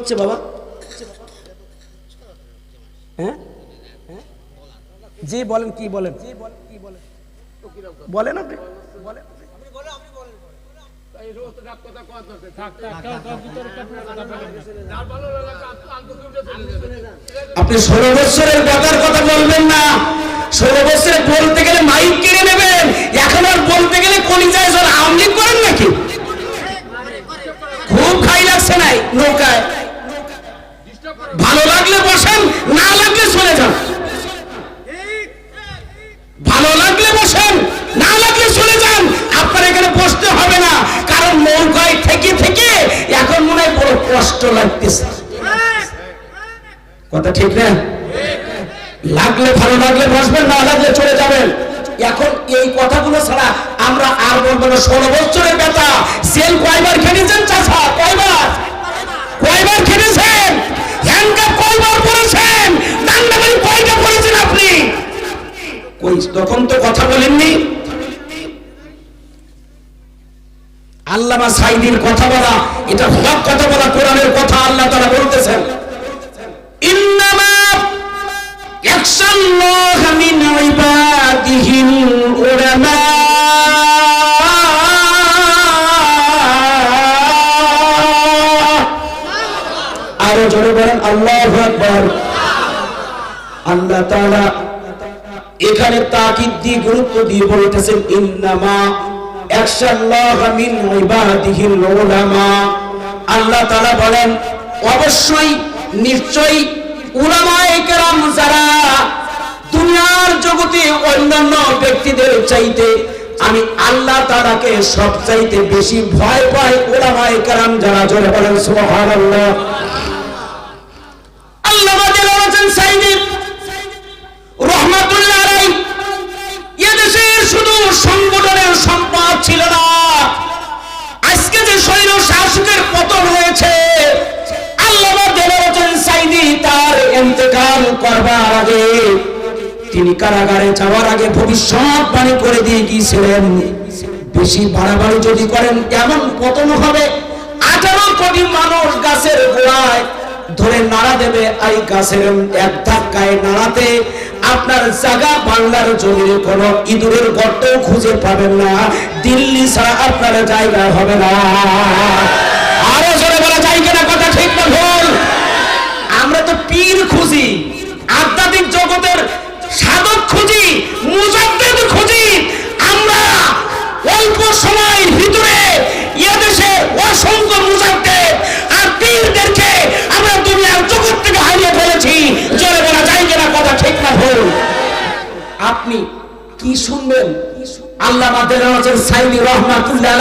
হচ্ছে বাবা? হ্যাঁ? জি বলেন, কি বলেন? বলেন আপনি। আপনি ষোলো বছরের বেতার কথা বলবেন না। ষোলো বছরে বলতে গেলে মাইক কিনে নেবেন। এখন আর বলতে গেলে কলিজায় জল আমলি করেন নাকি? খুব খাই লাগছে নাই নৌকায় ভালো লাগলে বসেন না লাগলে চলে যান ভালো লাগলে বসেন না লাগলে চলে যান আপনার এখানে বসতে হবে না কারণ নৌকায় থেকে থেকে এখন মনে হয় বড় কথা ঠিক না? লাগলে ভালো, লাগলে বসবেন না লাগলে চলে যাবেন। এখন এই কথাগুলো ছাড়া আমরা আর বলব না। ষোলো বছরের ব্যথা। সেল কয়বার খেটেছেন চাষা? কয়বার? কয়বার খেটেছেন হ্যান্ডকাপ কয়বার পড়েছেন ডান্ডাবাড়ি কয়টা পড়েছেন আপনি? তখন তো কথা বলেননি? আল্লামা সাইদির কথা বলা, এটা হক কথা বলা, কোরআনের কথা আল্লাহ তারা বলতেছেন। আরও জোরে বলেন, আল্লাহু আকবার। আল্লাহ তাআলা এখানে তাকিদ দিয়ে গুরুত্ব দিয়ে বলতেছেন, ইন্নামা আল্লাহ তাআলা বলেন, অবশ্যই, নিশ্চয়ই উলামায়ে কেরাম যারা দুনিয়ার জগতে অন্যান্য ব্যক্তিদের চাইতে, আমি আল্লাহ তাআলাকে সব চাইতে বেশি ভয় পাই উলামায়ে কেরাম যারা, জোরে বলেন আল্লাহ রহমাতুল্লাহ এদেশের শুধু সংগঠনের সম্পদ ছিল না। আজকে যে শৈল শাসকের পতন হয়েছে, আল্লামা ইন্তেকাল করবার আগে তিনি কারাগারে যাওয়ার আগে ভবিষ্যৎবাণী করে দিয়ে গিয়েছিলেন। বেশি বাড়াবাড়ি যদি করেন, এমন পতন হবে। আঠারো কোটি মানুষ গাছের গোড়ায় ধরে নাড়া দেবে আই গাছের এক ধাক্কায় নাড়াতে। আপনার জায়গা বাংলার জমিনে কোনো ইঁদুরের গর্ত খুঁজে পাবেন না। দিল্লি ছাড়া আপনার জায়গা হবে না আরও জোরে বলা যায় কিনা কথা ঠিক না ভুল আমরা তো পীর খুঁজি আধ্যাত্মিক জগতের সাধক খুঁজি মুজাদ্দেদ খুঁজি আমরা অল্প সময়ের ভিতরে এদেশে অসংখ্য মুজাদ্দেদ আর পীরদেরকে আমরা দুনিয়ার জগৎ থেকে হারিয়ে ফেলেছি জোরে বলা যায় কিনা কথা ঠিক না ভুল আপনি কি শুনবেন আল্লাহ মাদের সাইনি রহমাতুল্লাহ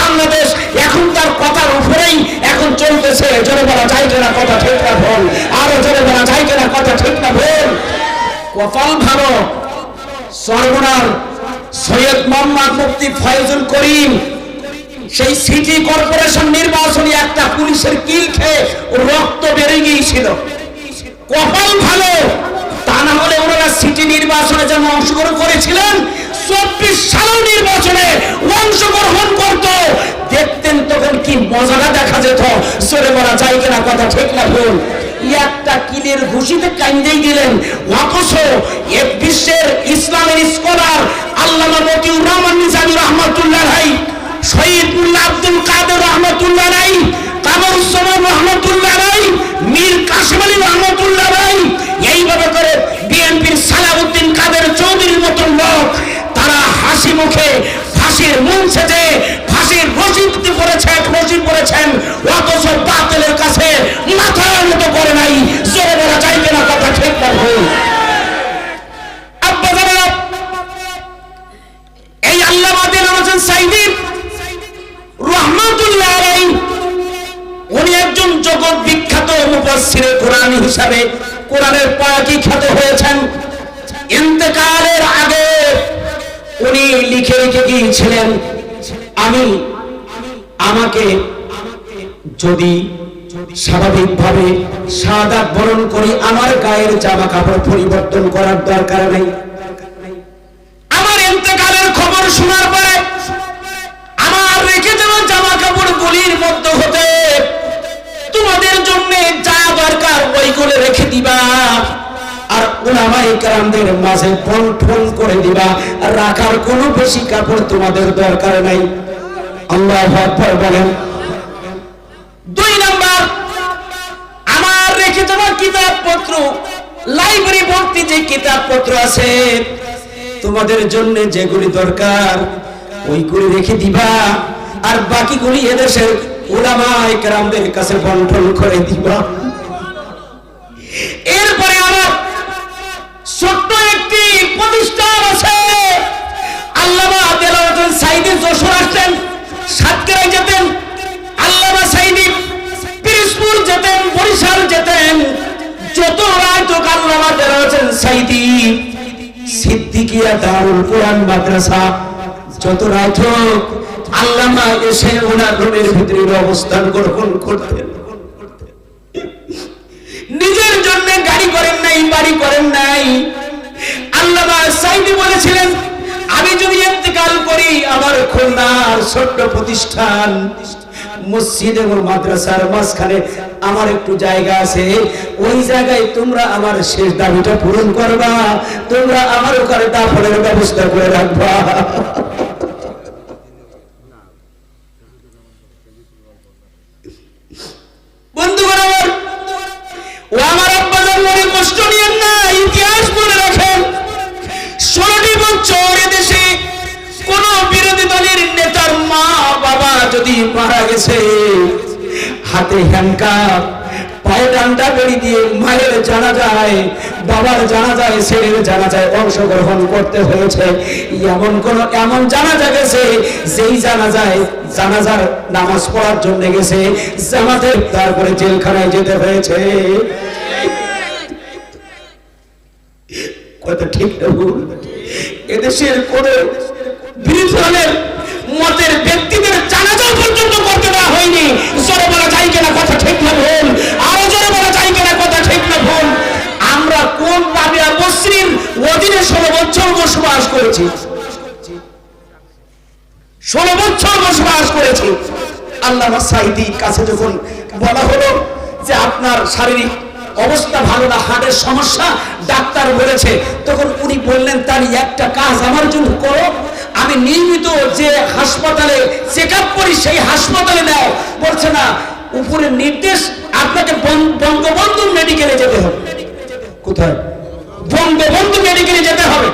বাংলাদেশ এখন তার কথার উপরেই এখন চলতেছে। জোরে বলা যায় কিনা কথা ঠিক না ভুল? আরও জোরে বলা যায় কিনা কথা ঠিক না ভুল? কপাল ভালো। সর্বনার সৈয়দ মোহাম্মদ মুফতি ফয়জুল করিম, সেই সিটি কর্পোরেশন নির্বাচনী একটা পুলিশের কিল খেয়ে রক্ত বেড়ে গিয়েছিল। কপাল ভালো, তা না হলে ওনারা সিটি নির্বাচনে যেমন অংশগ্রহণ করেছিলেন। চব্বিশ সালের নির্বাচনে অংশগ্রহণ করত। দেখতেন তখন কি মজাটা দেখা যেত সরে বলা যায় কিনা কথা ঠিক না ভুল। একটা কিলের ঘুষিতে কান্দেই দিলেন, অথচ এ বিশ্বের ইসলামের স্কলার আল্লামা মতিউর রহমান নিজামী রহমাতুল্লাহ ভাই শহীদুল্লাহ আব্দুল কাদের রহমতুল্লাহ রাই কামরুজ্জামান রহমতুল্লাহ রাই লিখে রেখে গিয়েছিলেন, আমি, আমাকে যদি স্বাভাবিকভাবে সাদা বরণ করে আমার গায়ের জামা কাপড় পরিবর্তন করার দরকার নেই। আমার ইন্তকালের খবর শোনার পরে আমার রেখে যাওয়া জামা কাপড় কারামদের মাঝে বন্টন করে দিবা, রাখার বেশি কাপড় তোমাদের দরকার নাই। বলেন। দুই আমার রেখে কিতাবপত্র, লাইব্রেরি ভর্তি যে আছে, তোমাদের জন্য যেগুলি দরকার, ওইগুলি রেখে দিবা, আর বাকিগুলি এদেশের ওলামাই কেরামদের কাছে বন্টন করে দিবা। আমার ছোট্ট একটি প্রতিষ্ঠান আছে। আল্লামা দেলাওয়াতুল সাইদি যশোর আসতেন যেতেন, আল্লামা সাইদি পিরিসপুর যেতেন, বরিশাল যেতেন। যত রাত হোক আল্লামা দেলাওয়াতুল সাইদি, সিদ্দিকিয়া দারুল কোরআন মাদ্রাসা, যত রাত হোক আল্লামা এসে ওনার রুমের ভিতরে অবস্থান গ্রহণ করতেন। নিজের জন্য গাড়ি করেন নাই, বাড়ি করেন নাই বলেছিলেন, আমি যদি করি আমার খুলনার ছোট্ট প্রতিষ্ঠান, মসজিদ এবং মাদ্রাসার মাঝখানে আমার একটু জায়গা আছে। ওই জায়গায় তোমরা আমার শেষ দাবিটা পূরণ করবা, তোমরা আমার ওখানে দাফনের ব্যবস্থা করে রাখবা। বন্ধুগণ আমার, ও আমার আব্বাজান মনে কষ্ট নিয়েন না। ষোলোটি বছর দেশে জানা যায় বাবার জানা জানা যায় অংশগ্রহণ করতে হয়েছে। এমন কোন, এমন জানা গেছে, যেই জানা যায় জানাজার নামাজ পড়ার জন্য গেছে জামাতে তারপরে জেলখানায় যেতে হয়েছে। ঠিক না এদেশের কোন বিরোধী দলের মতের ব্যক্তিদের জানাজা পর্যন্ত করতে দেওয়া হয়নি। জোরে বলা যায় কিনা কথা ঠিক না ভুল? আরও জোরে বলা যায় কিনা কথা ঠিক না ভুল? আমরা কোন রাবিয়া বসরির অধীনে ষোলো বছর বসবাস করেছি? ষোলো বছর বসবাস করেছি। আল্লাহ সাইদির কাছে যখন বলা হলো যে আপনার শারীরিক অবস্থা ভালো না হার্টের সমস্যা, ডাক্তার বলেছে। তখন উনি বললেন তার একটা কাজ আমার জন্য করো। আমি নিয়মিত যে হাসপাতালে চেক আপ করি, সেই হাসপাতালে নাও। বলছে, না, উপরের নির্দেশ, আপনাকে বঙ্গবন্ধু মেডিকেলে যেতে হবে। কোথায়? বঙ্গবন্ধু মেডিকেলে যেতে হবে।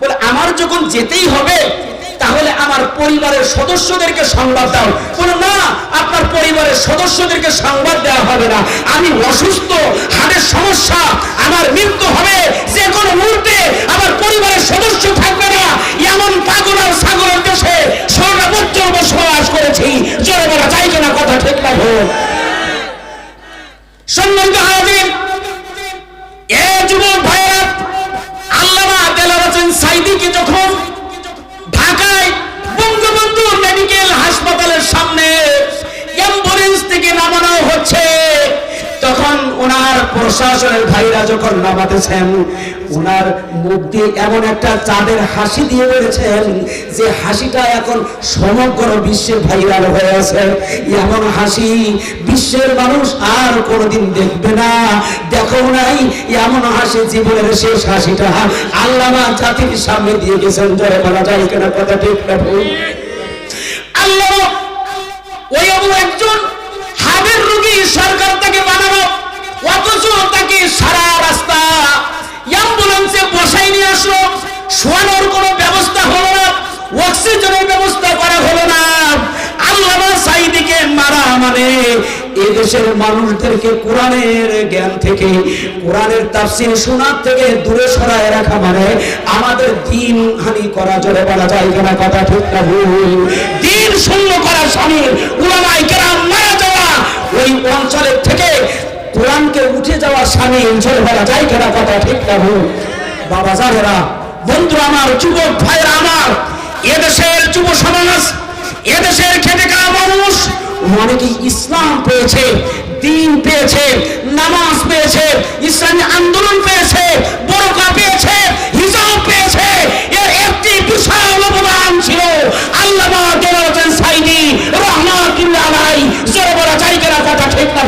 বলে, আমার যখন যেতেই হবে তাহলে আমার পরিবারের সদস্যদেরকে সংবাদ দাও। বলো, না, আপনার পরিবারের সদস্যদেরকে সংবাদ দেওয়া হবে না। আমি অসুস্থ, হাড়ের সমস্যা, আমার মৃত্যু হবে। যে কোনো মুহূর্তে আমার পরিবারের সদস্য থাকবে ওনার ভাইরা যখন নামাতেছেন ওনার মুখ দিয়ে এমন একটা চাঁদের হাসি দিয়ে বলেছেন যে হাসিটা এখন সমগ্র বিশ্বের ভাইরাল হয়ে আছে। এমন হাসি বিশ্বের মানুষ আর কোনোদিন দেখবে না। দেখো নাই, এমন হাসি জীবনের শেষ হাসিটা। আল্লামা জাতির সামনে দিয়ে গেছেন জয় বলা যায় কেনা কথা ঠিক না আল্লাহ, ওই একজন হাবের রোগী সরকার তাকে বানানো অথচ তাকে সারা রাস্তা অ্যাম্বুলেন্সে বসাই নিয়ে আসলো। শোয়ানোর কোনো ব্যবস্থা হলো না, অক্সিজেনের ব্যবস্থা করা হলো না। আল্লাহ সাইদিকে মারা মানে এদেশের মানুষদেরকে কোরআনের জ্ঞান থেকে, কোরআনের তাফসির শোনার থেকে দূরে সরায় রাখা মানে আমাদের দিন হানি করা, জোরে বলা যায় কেনা কথা ঠিক না ভুল। দিন শূন্য করা স্বামীর উলামাই কেরাম মারা যাওয়া ওই অঞ্চলের থেকে কোরআনকে উঠে যাওয়া স্বামী জোরে বলা যায় কেনা কথা ঠিক না ভুল। বাবা জানেরা বন্ধু আমার, যুবক ভাইরা আমার, এদেশের যুব সমাজ, এদেশের খেটে খাওয়া মানুষ অনেকে ইসলাম পেয়েছে, দিন পেয়েছে, নামাজ পেয়েছে, ইসলামী আন্দোলন পেয়েছে বড়কা পেয়েছে, হিজাব পেয়েছে, এর একটি বিশাল অবদান ছিল। আল্লামা দেওয়ার সাইদি রহমাতুল্লাহ আলাই জোরে বলা যায় কিনা কথা ঠিক না